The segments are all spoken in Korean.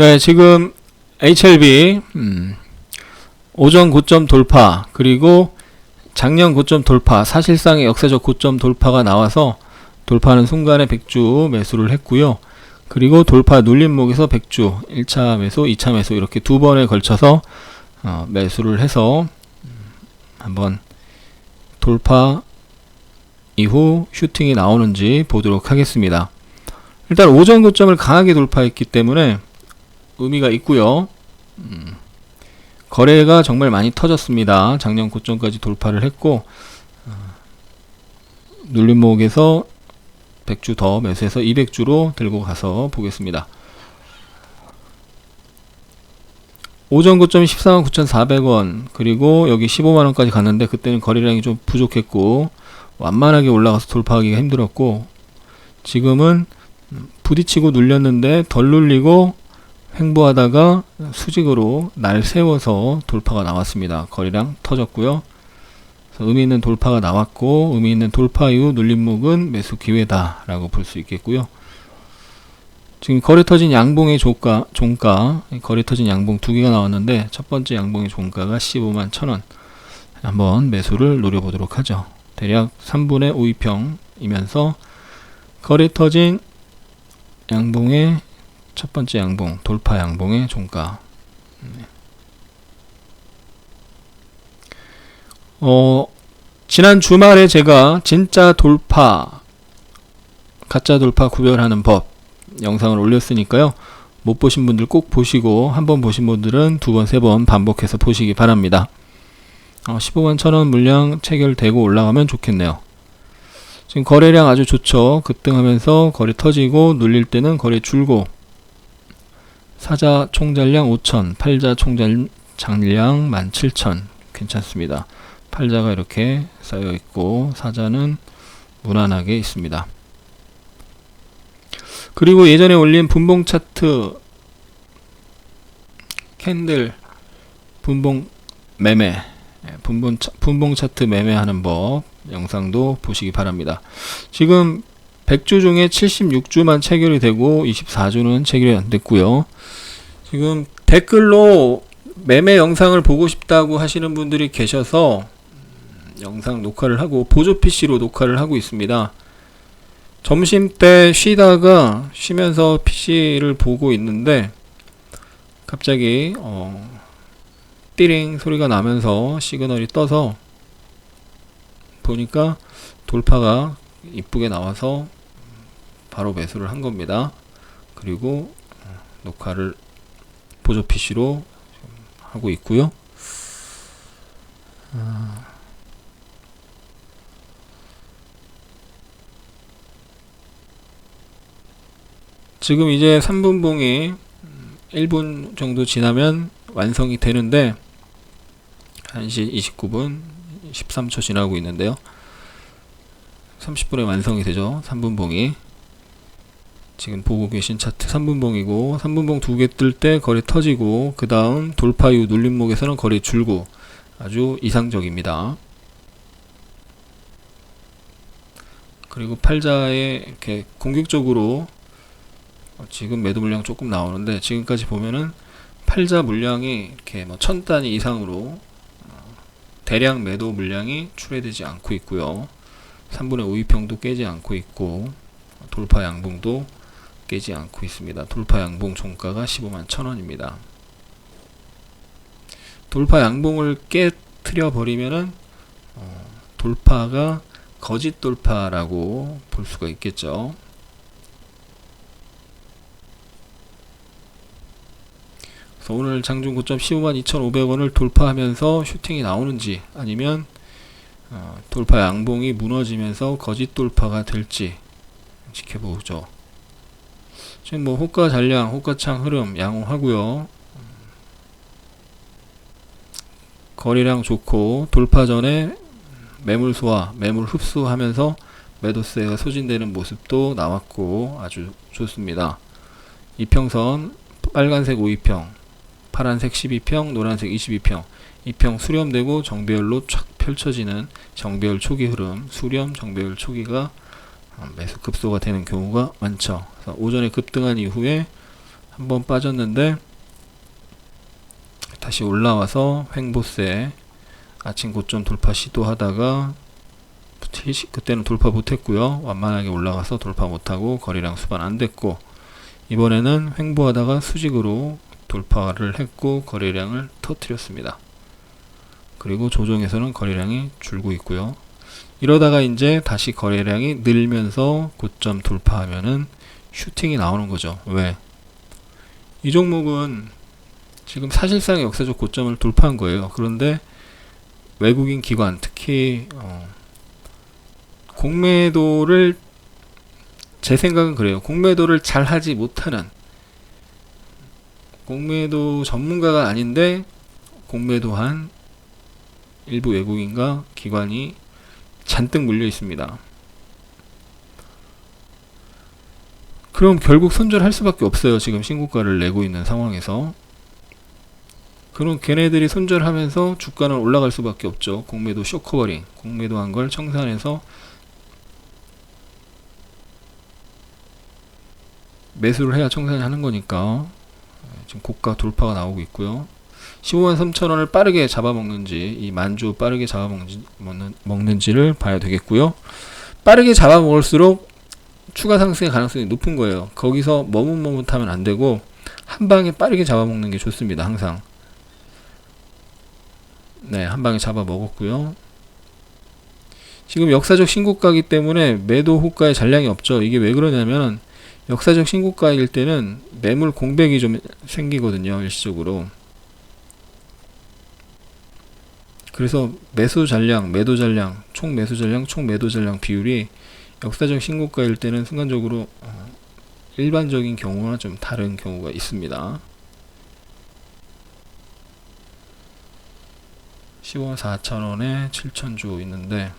네, 지금 HLB 음, 오전 고점 돌파 그리고 작년 고점 돌파 사실상의 역사적 고점 돌파가 나와서 돌파하는 순간에 백주 매수를 했고요. 그리고 돌파 눌림목에서 백주 1차 매수, 2차 매수 이렇게 두 번에 걸쳐서 어, 매수를 해서 음, 한번 돌파 이후 슈팅이 나오는지 보도록 하겠습니다. 일단 오전 고점을 강하게 돌파했기 때문에 의미가 있고요. 음, 거래가 정말 많이 터졌습니다. 작년 고점까지 돌파를 했고 어, 눌림목에서 100주 더 매수해서 200주로 들고 가서 보겠습니다. 오전 고점이 14만 9,400원 그리고 여기 15만원까지 갔는데 그때는 거래량이 좀 부족했고 완만하게 올라가서 돌파하기가 힘들었고 지금은 부딪히고 눌렸는데 덜 눌리고 횡보하다가 수직으로 날 세워서 돌파가 나왔습니다. 거래량 터졌고요. 의미 있는 돌파가 나왔고 의미 있는 돌파 이후 눌림목은 매수 기회다라고 볼 수 있겠고요. 지금 거래 터진 양봉의 종가, 종가 거래 터진 양봉 두 개가 나왔는데 첫 번째 양봉의 종가가 15만 1천원 한번 매수를 노려보도록 하죠. 대략 3분의 5이평이면서 거래 터진 양봉의 첫 번째 양봉 돌파 양봉의 종가. 네. 어 지난 주말에 제가 진짜 돌파 가짜 돌파 구별하는 법 영상을 올렸으니까요. 못 보신 분들 꼭 보시고 한 번 보신 분들은 두 번 세 번 반복해서 보시기 바랍니다. 어, 15만 천원 물량 체결되고 올라가면 좋겠네요. 지금 거래량 아주 좋죠. 급등하면서 거래 터지고 눌릴 때는 거래 줄고 사자 총잘량 5천, 팔자 총잘량 17,000 괜찮습니다. 팔자가 이렇게 쌓여 있고 사자는 무난하게 있습니다. 그리고 예전에 올린 분봉 차트 캔들 분봉 매매 예, 분봉, 차, 분봉 차트 매매하는 법 영상도 보시기 바랍니다. 지금 100주 중에 76주만 체결이 되고 24주는 체결이 안 됐고요. 지금 댓글로 매매 영상을 보고 싶다고 하시는 분들이 계셔서 영상 녹화를 하고 보조 PC로 녹화를 하고 있습니다. 점심 때 쉬다가 쉬면서 PC를 보고 있는데 갑자기 어, 띠링 소리가 나면서 시그널이 떠서 보니까 돌파가 이쁘게 나와서 바로 매수를 한 겁니다. 그리고 녹화를 보조 PC로 하고 있고요. 아, 지금 이제 3분봉이 1분 정도 지나면 완성이 되는데 1시 29분 13초 지나고 있는데요. 30분에 완성이 되죠. 3분봉이. 지금 보고 계신 차트 3분봉이고 3분봉 두 개 뜰 때 거래 터지고 그 다음 돌파 이후 눌림목에서는 거래 줄고 아주 이상적입니다. 그리고 팔자에 이렇게 공격적으로 어, 지금 매도 물량 조금 나오는데 지금까지 보면은 팔자 물량이 이렇게 뭐 천 단위 이상으로 어, 대량 매도 물량이 출해되지 않고 있고요. 3분의 5위평도 깨지 않고 있고 돌파 양봉도 깨지 않고 있습니다. 돌파 양봉 종가가 15만 1천원입니다. 돌파 양봉을 깨트려 버리면은 어, 돌파가 거짓 돌파라고 볼 수가 있겠죠. 그래서 오늘 장중 고점 15만 2,500원을 돌파하면서 슈팅이 나오는지 아니면 어, 돌파 양봉이 무너지면서 거짓 돌파가 될지 지켜보죠. 지금 뭐 호가 잔량, 호가창 흐름 양호하고요. 거래량 좋고 돌파 전에 매물 소화, 매물 흡수하면서 매도세가 소진되는 모습도 나왔고 아주 좋습니다. 이평선 빨간색 5위평, 파란색 12평, 노란색 22평, 이평 수렴되고 정배열로 촥 펼쳐지는 정배열 초기 흐름, 수렴 정배열 초기가 어, 매수 급소가 되는 경우가 많죠. 오전에 급등한 이후에 한번 빠졌는데 다시 올라와서 횡보세 아침 고점 돌파 시도하다가 그때는 돌파 못했고요. 완만하게 올라가서 돌파 못하고 거래량 수반 안 됐고 이번에는 횡보하다가 수직으로 돌파를 했고 거래량을 터트렸습니다. 그리고 조정에서는 거래량이 줄고 있고요. 이러다가 이제 다시 거래량이 늘면서 고점 돌파하면은 슈팅이 나오는 거죠. 왜? 이 종목은 지금 사실상 역사적 고점을 돌파한 거예요. 그런데 외국인 기관, 특히 어, 공매도를 제 생각은 그래요. 공매도를 잘 하지 못하는 공매도 전문가가 아닌데 공매도한 일부 외국인과 기관이 잔뜩 물려 있습니다. 그럼 결국 손절할 수밖에 없어요. 지금 신고가를 내고 있는 상황에서. 그럼 걔네들이 손절하면서 주가는 올라갈 수밖에 없죠. 공매도 쇼커버링, 공매도 한 걸 청산해서 매수를 해야 청산을 하는 거니까 지금 고가 돌파가 나오고 있고요. 15만 3천 원을 빠르게 잡아먹는지 이 만주 빠르게 잡아먹는지 먹는, 먹는지를 봐야 되겠고요. 빠르게 잡아먹을수록 추가 상승의 가능성이 높은 거예요. 거기서 머뭇머뭇하면 안 되고 한 방에 빠르게 잡아먹는 게 좋습니다. 항상. 네, 한 방에 잡아먹었고요. 지금 역사적 신고가이기 때문에 매도 호가에 잔량이 없죠. 이게 왜 그러냐면 역사적 신고가일 때는 매물 공백이 좀 생기거든요. 일시적으로. 그래서 매수 잔량, 매도 잔량, 총 매수 잔량, 총 매도 잔량 비율이 역사적 신고가일 때는 순간적으로 어, 일반적인 경우와 좀 다른 경우가 있습니다. 15만 4천원에 7천주 있는데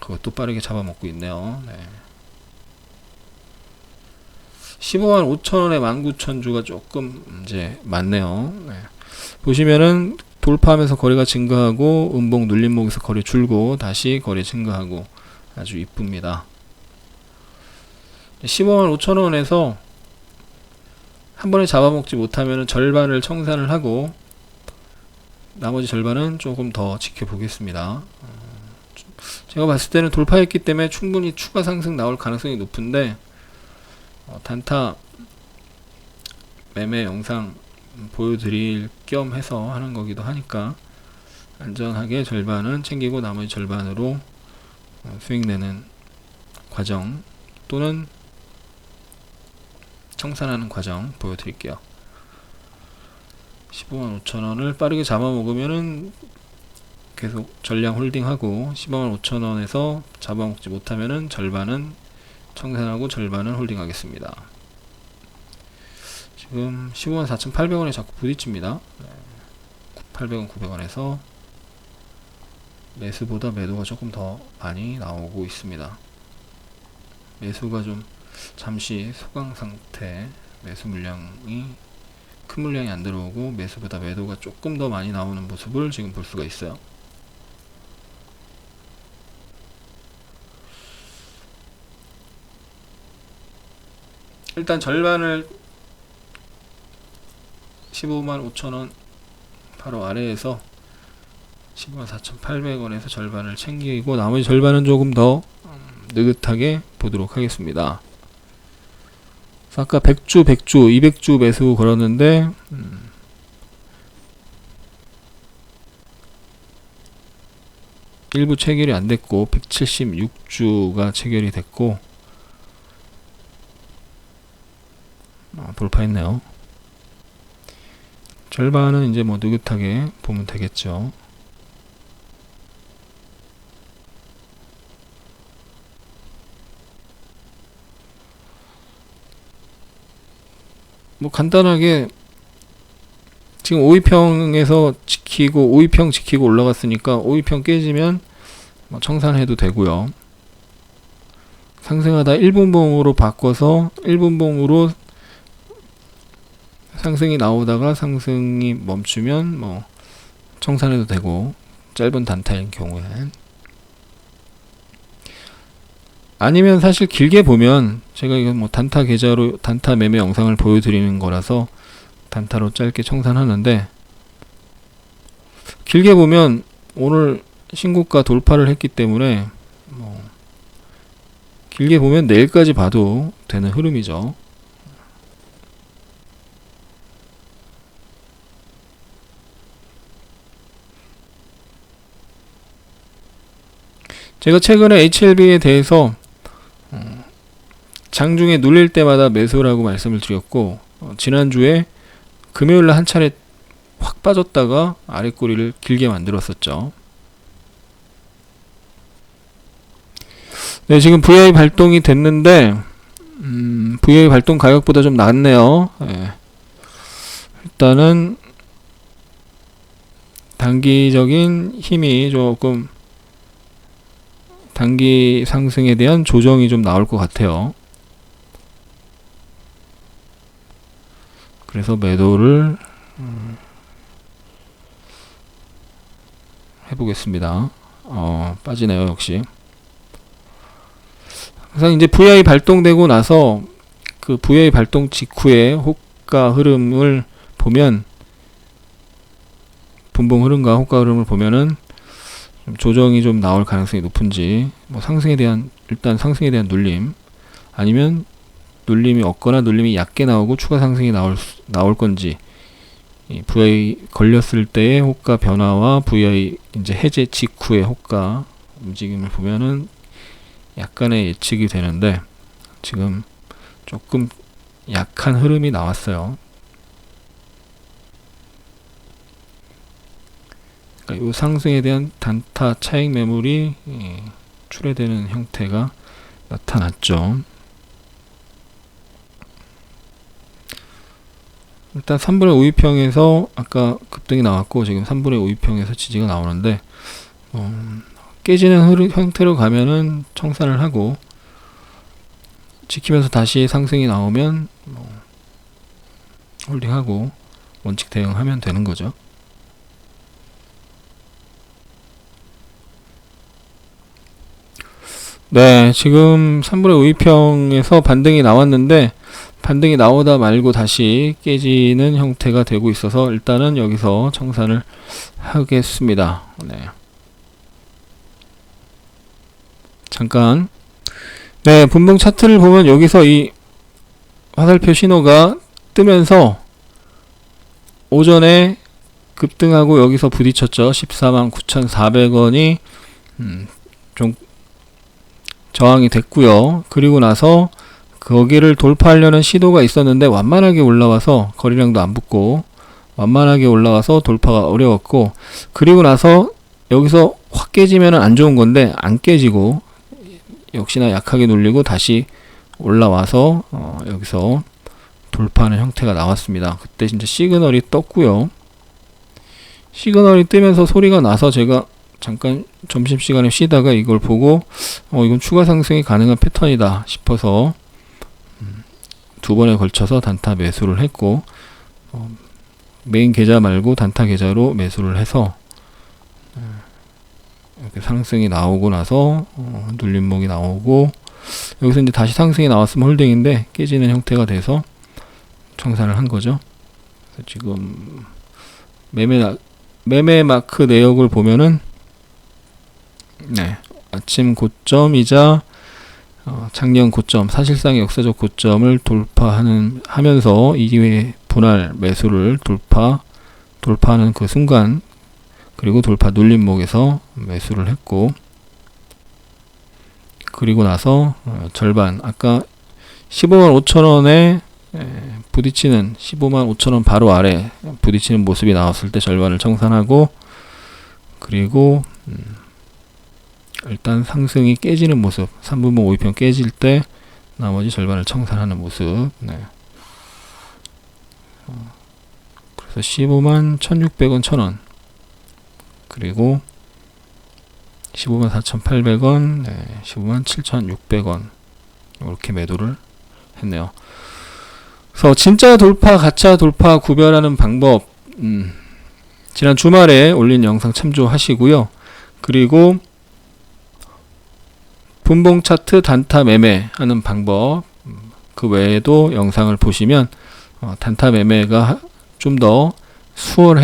그것도 빠르게 잡아먹고 있네요. 네. 15만 5천원에 19,000주가 조금 이제 많네요. 네. 보시면은 돌파하면서 거리가 증가하고 음봉 눌림목에서 거리 줄고 다시 거리 증가하고 아주 이쁩니다. 15만 5천원에서 한 번에 잡아먹지 못하면 절반을 청산을 하고 나머지 절반은 조금 더 지켜보겠습니다. 제가 봤을 때는 돌파했기 때문에 충분히 추가 상승 나올 가능성이 높은데 어, 단타 매매 영상 보여드릴 겸 해서 하는 거기도 하니까 안전하게 절반은 챙기고 나머지 절반으로 어, 수익 내는 과정 또는 청산하는 과정 보여드릴게요. 15만 5천원을 빠르게 잡아먹으면은 계속 전량 홀딩하고 15만 5천원에서 잡아먹지 못하면은 절반은 청산하고 절반은 홀딩하겠습니다. 지금 15만 4,800원에 자꾸 부딪힙니다. 800원, 900원에서 매수보다 매도가 조금 더 많이 나오고 있습니다. 매수가 좀 잠시 소강 상태, 매수 물량이 큰 물량이 안 들어오고 매수보다 매도가 조금 더 많이 나오는 모습을 지금 볼 수가 있어요. 일단 절반을 15만 5천원 바로 아래에서 15만 4,800원에서 절반을 챙기고 나머지 절반은 조금 더 느긋하게 보도록 하겠습니다. 아까 100주, 100주, 200주 매수 걸었는데 음, 일부 체결이 안 됐고 176주가 체결이 됐고 아, 돌파했네요. 절반은 이제 뭐 느긋하게 보면 되겠죠. 뭐 간단하게 지금 5위평에서 지키고 5위평 지키고 올라갔으니까 5위평 깨지면 뭐 청산해도 되고요. 상승하다 1분봉으로 바꿔서 1분봉으로 상승이 나오다가 상승이 멈추면 뭐 청산해도 되고 짧은 단타인 경우엔 아니면 사실 길게 보면 제가 이거 뭐 단타 계좌로 단타 매매 영상을 보여드리는 거라서 단타로 짧게 청산하는데 길게 보면 오늘 신고가 돌파를 했기 때문에 뭐 길게 보면 내일까지 봐도 되는 흐름이죠. 제가 최근에 HLB에 대해서 어, 장중에 눌릴 때마다 매수라고 말씀을 드렸고 어, 지난주에 금요일 날 한 차례 확 빠졌다가 아랫꼬리를 길게 만들었었죠. 네, 지금 VI 발동이 됐는데 음, VI 발동 가격보다 좀 낮네요. 예. 일단은 단기적인 힘이 조금 단기 상승에 대한 조정이 좀 나올 것 같아요. 그래서 매도를 음, 해보겠습니다. 어, 빠지네요, 역시. 항상 이제 VI 발동되고 나서 그 VI 발동 직후에 호가 흐름을 보면 분봉 흐름과 호가 흐름을 보면은 좀 조정이 좀 나올 가능성이 높은지 뭐 상승에 대한 일단 상승에 대한 눌림 아니면 눌림이 없거나 눌림이 얕게 나오고 추가 상승이 나올 수- 나올 건지 이 VI 걸렸을 때의 호가 변화와 VI 이제 해제 직후의 호가 움직임을 보면은 약간의 예측이 되는데 지금 조금 약한 흐름이 나왔어요. 그러니까 이 상승에 대한 단타 차익 매물이 예, 출회되는 형태가 나타났죠. 일단 3분의 5위평에서 아까 급등이 나왔고 지금 3분의 5위평에서 지지가 나오는데 음, 깨지는 흐름 형태로 가면은 청산을 하고 지키면서 다시 상승이 나오면 뭐 홀딩하고 원칙 대응하면 되는 거죠. 네, 지금 3분의 5위평에서 반등이 나왔는데 반등이 나오다 말고 다시 깨지는 형태가 되고 있어서 일단은 여기서 청산을 하겠습니다. 네. 잠깐. 네, 분봉 차트를 보면 여기서 이 화살표 신호가 뜨면서 오전에 급등하고 여기서 부딪혔죠. 14만 9,400원이 음, 좀 저항이 됐고요. 그리고 나서 거기를 돌파하려는 시도가 있었는데 완만하게 올라와서 거리량도 안 붙고 완만하게 올라와서 돌파가 어려웠고 그리고 나서 여기서 확 깨지면 안 좋은 건데 안 깨지고 역시나 약하게 눌리고 다시 올라와서 어, 여기서 돌파하는 형태가 나왔습니다. 그때 진짜 시그널이 떴고요. 시그널이 뜨면서 소리가 나서 제가 잠깐 점심시간에 쉬다가 이걸 보고 어 이건 추가 상승이 가능한 패턴이다 싶어서 음, 두 번에 걸쳐서 단타 매수를 했고 어, 메인 계좌 말고 단타 계좌로 매수를 해서 음, 이렇게 상승이 나오고 나서 어, 눌림목이 나오고 여기서 이제 다시 상승이 나왔으면 홀딩인데 깨지는 형태가 돼서 청산을 한 거죠. 지금 매매 나- 매매 마크 내역을 보면은 네. 아침 고점이자 어, 작년 고점 사실상 역사적 고점을 돌파하는 하면서 2회 분할 매수를 돌파 돌파하는 그 순간 그리고 돌파 눌림목에서 매수를 했고 그리고 나서 어, 절반 아까 15만 5천 원에 부딪히는 15만 5천 원 바로 아래 부딪히는 모습이 나왔을 때 절반을 청산하고 그리고 음, 일단 상승이 깨지는 모습 3분봉 5위평 깨질 때 나머지 절반을 청산하는 모습. 네. 어, 그래서 15만 1600원 1000원. 그리고 15만 4800원 네, 15만 7600원. 이렇게 매도를 했네요. 그래서 진짜 돌파 가짜 돌파 구별하는 방법 음, 지난 주말에 올린 영상 참조하시고요. 그리고 분봉 차트 단타 매매하는 방법 음, 그 외에도 영상을 보시면 어, 단타 매매가 좀 더 수월해